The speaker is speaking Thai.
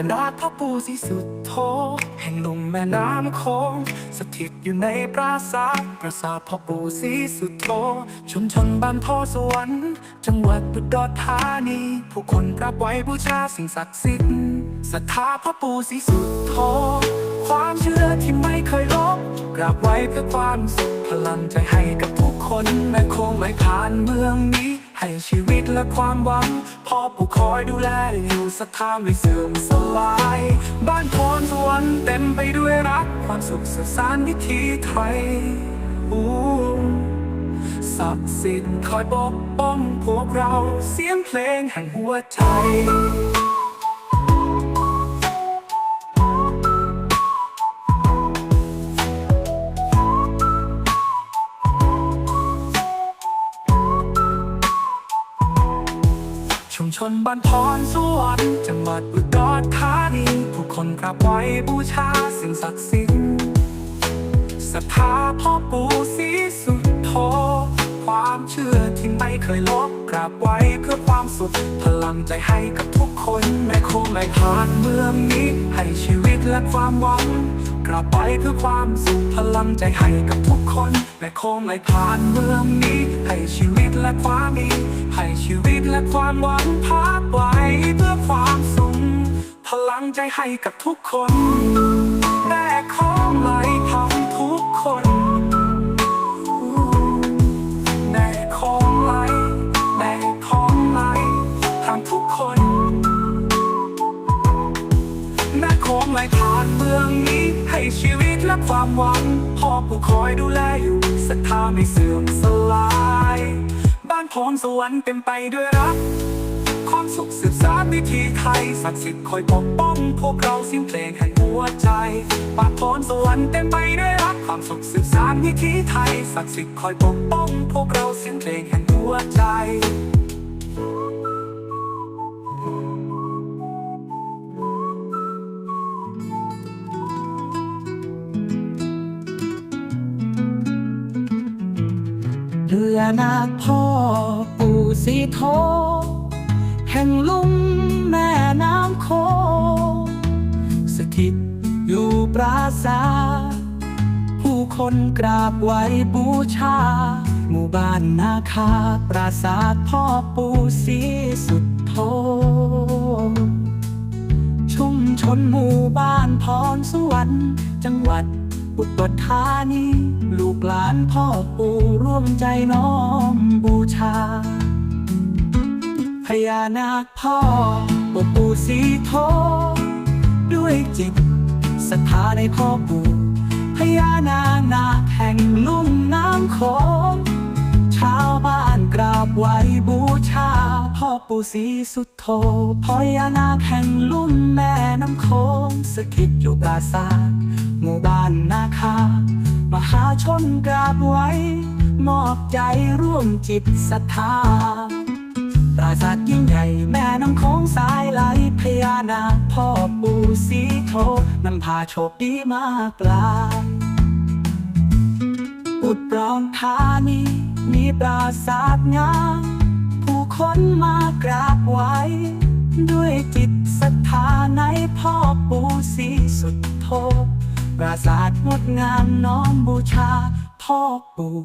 จะรักพ่อปู่สีสุโธแห่งลุ่มแม่น้ำโขงสถิตอยู่ในปราสาทปราสาทพ่อปู่สีสุโธชุมชนบ้านพ่อสวรรค์จังหวัดอุดรธานี ผู้คนกราบไหว้บูชาสิ่งศักดิ์สิทธิ์ศรัทธาพ่อปู่สีสุโธความเชื่อที่ไม่เคยลบกราบไหว้เพื่อความสุขพลังใจให้กับทุกคนแม้คงไม่ผ่านเมืองนี้ ให้ชีวิตและความหวังพ่อผู้คอยดูแลอยู่ศรัทธาไม่เสื่อมสลาย บ้านพรสวรรค์เต็มไปด้วยรัก ความสุขสสานวิถีไทยอู้ศักดิ์สิทธิ์คอยปกป้องพวกเราเสียงเพลงแห่งหัวใจ ชุมชนบ้านพรสวรรค์จังหวัดอุดรธานีผู้คนกราบไหว้บูชาสิ่งศักดิ์สิทธิ์ศรัทธาพ่อปู่ศรีสุโธ ความเชื่อที่ไม่เคยลบกราบไว้เพื่อความสุขพลังใจให้กับทุกคนแม้คงไม่ผ่านเมืองนี้ ให้ชีวิตและความหวังกราบไว้เพื่อความสุขพลังใจให้กับทุกคนแม้คงไม่ผ่านเมืองนี้ ให้ชีวิตและความมีให้ชีวิตและความหวังพาไปเพื่อความสุขพลังใจให้กับทุกคนแม่ของ ไหลผ่านเมืองนี้ ให้ชีวิตและความหวังพ่อผู้คอยดูแลอยู่ศรัทธาไม่เสื่อมสลาย บ้านพรสวรรค์เต็มไปด้วยรัก ความสุขสืบสานวิถีไทยศักดิ์สิทธิ์คอยปกป้อง พวกเราเสียงเพลงแห่งหัวใจบ้านพรสวรรค์เต็มไปด้วยรัก ความสุขสืบสานวิถีไทยศักดิ์สิทธิ์คอยปกป้อง พวกเรา เรือนาคพ่อปู่สีโทแห่งลุ่มแม่น้ำโขงสถิตอยู่ปราสาทผู้คนกราบไหว้บูชา หมู่บ้านนาคาปราสาทพ่อปู่สีสุดโทชุมชนหมู่บ้านพรสวรรค์จังหวัด อุตรธานีลูกหลานพ่อปู่ร่วมใจน้อมบูชา พญานาคพ่อปู่สีโทด้วยจิตศรัทธาในพ่อปู่พญานาคนาแห่งลุ่มน้ำโขงชาวบ้านกราบไหวบูชา พ่อปู่ศรีสุดโธพญานาคแห่งลุ่มแม่น้ำโขงสถิตอยู่ปราสาท หมู่บ้านนาคามหาชนกราบไหว้ มอบใจร่วมจิตศรัทธาปราสาทยิ่งใหญ่แม่น้ำโขงสายไหลพญานาคพ่อปู่ศรีโทนำพาโชคดีมากลาอุดรธานีมีปราสาทงามผู้คนมากราบไหว้ ด้วยจิตศรัทธาในพ่อปู่ศรีสุดโท ปราสาทงดงามน้อมบูชาพ่อปู่